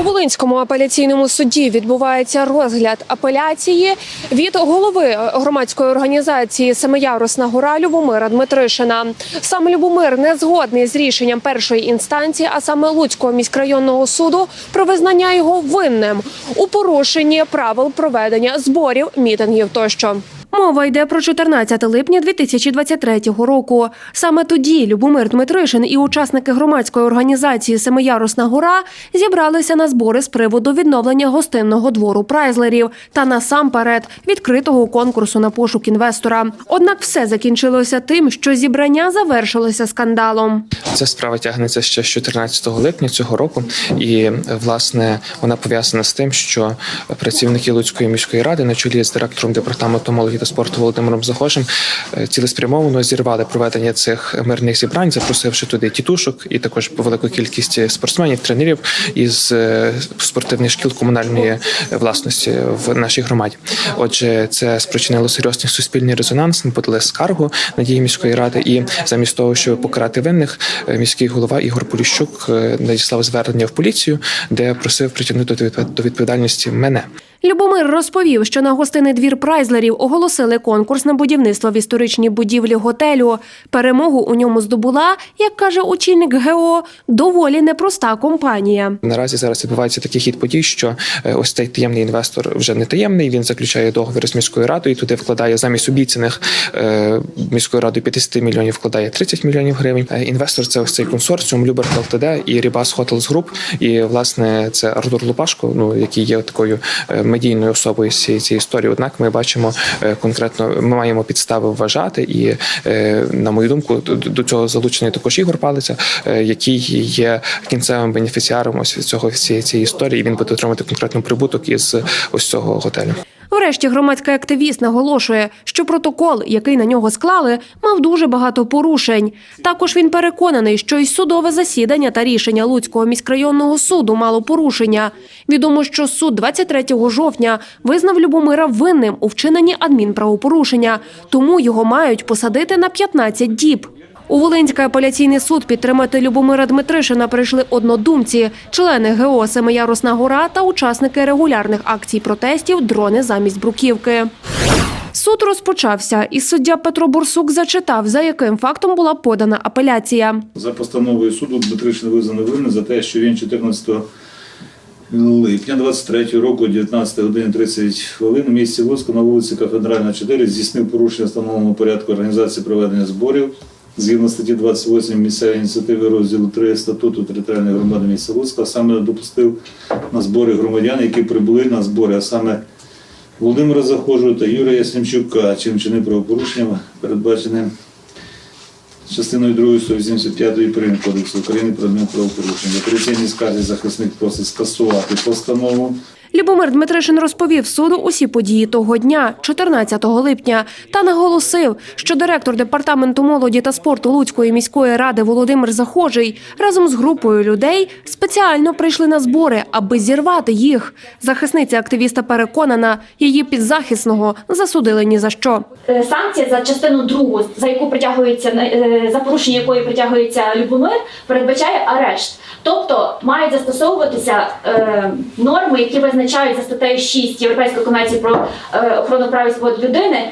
У Волинському апеляційному суді відбувається розгляд апеляції від голови громадської організації Семиярусна гора Любомира Дмитришина. Сам Любомир не згодний з рішенням першої інстанції, а саме Луцького міськрайонного суду, про визнання його винним у порушенні правил проведення зборів, мітингів тощо. Мова йде про 14 липня 2023 року. Саме тоді Любомир Дмитришин і учасники громадської організації Семиярусна гора зібралися на збори з приводу відновлення гостинного двору прайзлерів та насамперед відкритого конкурсу на пошук інвестора. Однак все закінчилося тим, що зібрання завершилося скандалом. Ця справа тягнеться ще з 14 липня цього року, і власне вона пов'язана з тим, що працівники Луцької міської ради на чолі з директором департаменту молоді та спорту Володимиром Захожим е, цілеспрямовано зірвали проведення цих мирних зібрань, запросивши туди тітушок і також велику кількість спортсменів, тренерів із е, спортивних шкіл комунальної власності в нашій громаді. Отже, це спричинило серйозний суспільний резонанс. Ми подали скаргу на дії міської ради, і замість того, щоб покарати винних, е, міський голова Ігор Поліщук е, надіслав звернення в поліцію, де просив притягнути до відпов- до відповідальності мене. Любомир розповів, що на гостинний двір прайзлерів оголосили конкурс на будівництво в історичній будівлі готелю. Перемогу у ньому здобула, як каже очільник ГО, доволі непроста компанія. Наразі зараз відбувається такий хід подій, що е, ось цей таємний інвестор вже не таємний. Він заключає договір з міською радою. Туди вкладає замість обіцяних е, міською радою 50 мільйонів, вкладає 30 мільйонів гривень. Е, Інвестор це ось цей консорціум Любер ЛТД і Рібас Hotels Group. І власне це Артур Лупашко, ну який є такою медійною особою з цієї історії. Однак ми бачимо конкретно, ми маємо підстави вважати, і е, на мою думку, до- цього залучений також Ігор Палиця, е, який є кінцевим бенефіціаром ось цього всієї цієї історії. І він буде отримати конкретний прибуток із ось цього готелю. Врешті громадський активіст наголошує, що протокол, який на нього склали, мав дуже багато порушень. Також він переконаний, що й судове засідання та рішення Луцького міськрайонного суду мало порушення. Відомо, що суд 23 жовтня визнав Любомира винним у вчиненні адмінправопорушення, тому його мають посадити на 15 діб. У Волинський апеляційний суд підтримати Любомира Дмитришина прийшли однодумці, члени ГО Семиярусна гора та учасники регулярних акцій протестів дрони замість бруківки. Суд розпочався, і суддя Петро Бурсук зачитав, за яким фактом була подана апеляція. За постановою суду Дмитришин визнано винним за те, що він 14 липня 23 року, о 19 годині 30 хвилин у місті Луцьку на вулиці Кафедральна 4 здійснив порушення встановленого порядку організації проведення зборів згідно статті 28 місцевої ініціативи розділу 3 статуту територіальної громади міста Луцька, саме допустив на збори громадян, які прибули на збори, а саме Володимира Захожого та Юрія Ясенчука, чим вчинив правопорушення, передбачене частиною 2 185 прим. Кодексу України про адмінправопорушення. В апеляційній скарзі захисник просить скасувати постанову. Любомир Дмитришин розповів суду усі події того дня, 14 липня, та наголосив, що директор департаменту молоді та спорту Луцької міської ради Володимир Захожий разом з групою людей спеціально прийшли на збори, аби зірвати їх. Захисниця активіста переконана, її підзахисного засудили ні за що. Е, санкція за частину другу, за яку притягується е, за порушення якої притягується Любомир, передбачає арешт. Тобто мають застосовуватися е, норми, які визначають за статтею 6 Європейської конвенції про е, охорону прав і свобод людини,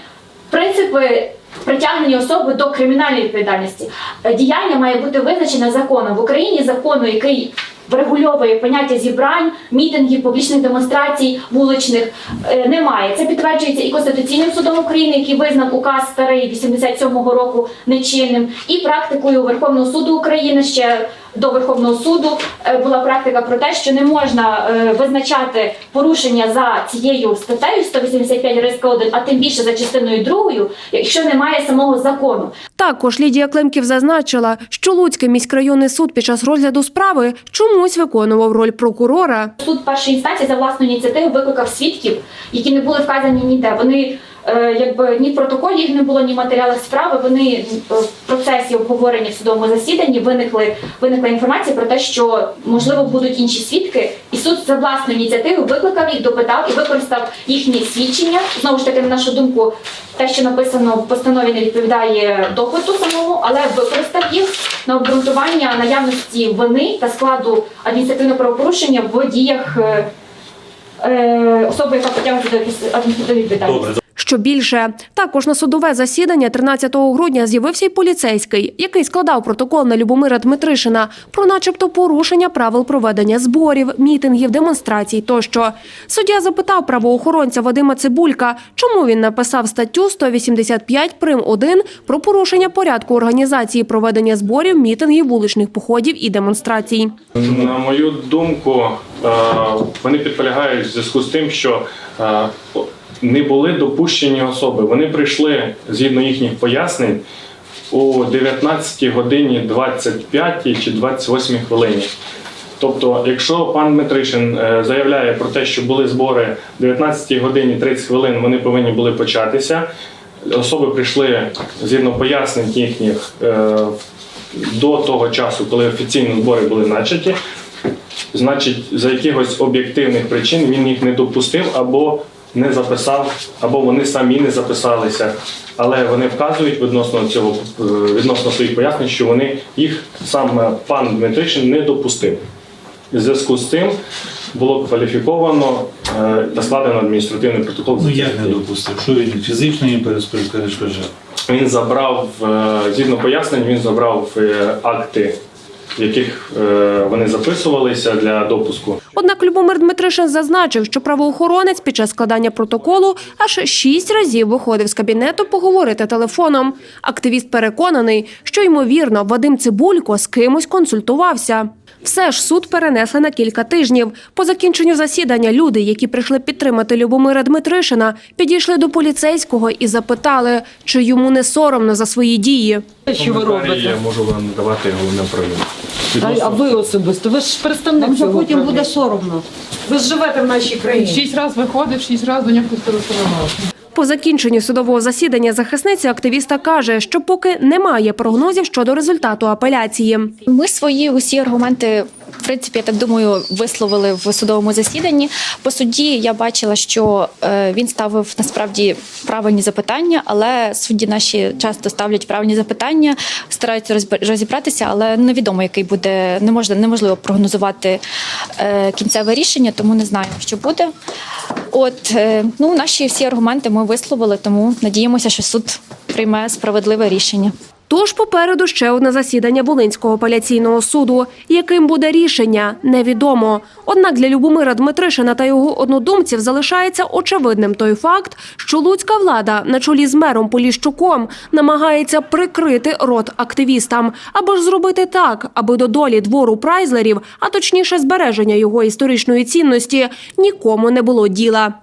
принципи. Притягнення особи до кримінальної відповідальності Е, діяння має бути визначене законом в Україні. Закону, який врегульовує поняття зібрань, мітингів, публічних демонстрацій, вуличних е, немає. Це підтверджується і Конституційним судом України, який визнав указ старий 87-го року нечинним, і практикою Верховного суду України ще до Верховного суду е, була практика про те, що не можна е, визначати порушення за цією статтею 185 риска 1, а тим більше за частиною другою, якщо немає самого закону. Також Лідія Климків зазначила, що Луцький міськрайонний суд під час розгляду справи чомусь виконував роль прокурора. Суд першої інстанції за власну ініціативу викликав свідків, які не були вказані ніде. Вони якби ні в протоколі їх не було, ні в матеріалах справи. Вони е, в процесі обговорення в судовому засіданні виникли виникла інформація про те, що можливо будуть інші свідки, і суд за власною ініціативою викликав їх, допитав і використав їхні свідчення. Знову ж таки, на нашу думку, те, що написано в постанові, не відповідає допиту самому, але використав їх на обґрунтування наявності вини та складу адміністративного правопорушення в діях е, е, особи, яка притягується до адміністративної відповідальності. Що більше, також на судове засідання 13 грудня з'явився й поліцейський, який складав протокол на Любомира Дмитришина про начебто порушення правил проведення зборів, мітингів, демонстрацій тощо. Суддя запитав правоохоронця Вадима Цибулька, чому він написав статтю 185 прим. 1 про порушення порядку організації проведення зборів, мітингів, вуличних походів і демонстрацій. На мою думку, е, вони підполягають в зв'язку з тим, що е, не були допущені особи. Вони прийшли згідно їхніх пояснень у 19 годині 25 чи 28 хвилині. Тобто, якщо пан Дмитришин е, заявляє про те, що були збори в 19 годині 30 хвилин, вони повинні були початися. Особи прийшли згідно пояснень їхніх е, до того часу, коли офіційно збори були начаті, значить, за якихось об'єктивних причин він їх не допустив або не записав, або вони самі не записалися. Але вони вказують відносно цього е, відносно своїх пояснень, що вони їх сам пан Дмитришин не допустив. У зв'язку з цим було кваліфіковано е, та складено адміністративний протокол. Ну як не допустив? Що він фізично їм перешкоджав? Він забрав, е, згідно пояснень, він забрав е, акти, в яких е, вони записувалися для допуску. Однак Любомир Дмитришин зазначив, що правоохоронець під час складання протоколу аж шість разів виходив з кабінету поговорити телефоном. Активіст переконаний, що ймовірно Вадим Цибулько з кимось консультувався. Все ж суд перенесли на кілька тижнів. По закінченню засідання люди, які прийшли підтримати Любомира Дмитришина, підійшли до поліцейського і запитали, чи йому не соромно за свої дії. Що ви робите? Я можу вам давати головне управління. А, а ви особисто? Ви ж представник цього потім буде соромно. Ви ж живете в нашій країні. Шість разів виходив, шість разів до нього хтось телефонував. По закінченню судового засідання захисниця активіста каже, що поки немає прогнозів щодо результату апеляції. Ми свої усі аргументи, в принципі, я так думаю, висловили в судовому засіданні. По суді я бачила, що е, він ставив насправді правильні запитання, але судді наші часто ставлять правильні запитання, стараються розібратися, але невідомо, який буде не можна неможливо прогнозувати е, кінцеве рішення, тому не знаємо, що буде. От е, ну наші всі аргументи ми висловили, тому надіємося, що суд прийме справедливе рішення. Тож попереду ще одне засідання Волинського апеляційного суду. Яким буде рішення, невідомо. Однак для Любомира Дмитришина та його однодумців залишається очевидним той факт, що луцька влада на чолі з мером Поліщуком намагається прикрити рот активістам, або ж зробити так, аби до долі двору прайзлерів, а точніше збереження його історичної цінності, нікому не було діла.